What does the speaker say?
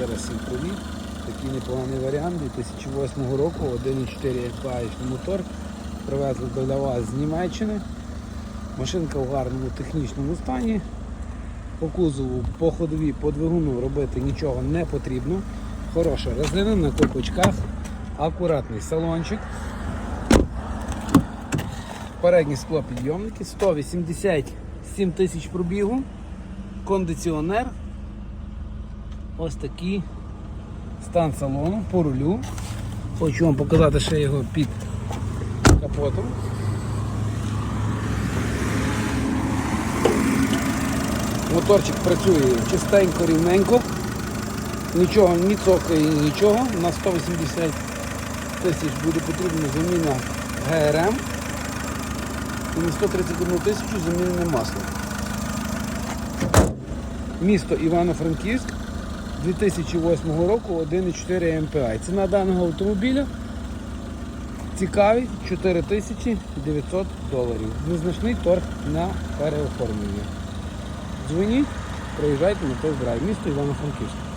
ще раз всім привіт. Такий непоганий варіант 2008 року, 1,4 паїчний мотор. Привезли до вас з Німеччини. Машинка в гарному технічному стані. По кузову, по ходові, по двигуну робити нічого не потрібно. Хороша резина на копочках, акуратний салончик. Передні склопідйомники, 187 тисяч пробігу, кондиціонер. Ось такий стан салону по рулю. Хочу вам показати ще його під капотом. Моторчик працює чистенько, рівненько. Нічого, ні цокає, нічого. На 180 тисяч буде потрібна заміна ГРМ. І на 131 тисячу замінене масло. Місто Івано-Франківськ 2008 року 1,4 МПА. Ціна даного автомобіля цікаві 4900 доларів. Незначний торг на переоформлення. Дзвоніть, приїжджайте на тест-драйв. Місто Івано-Франківськ.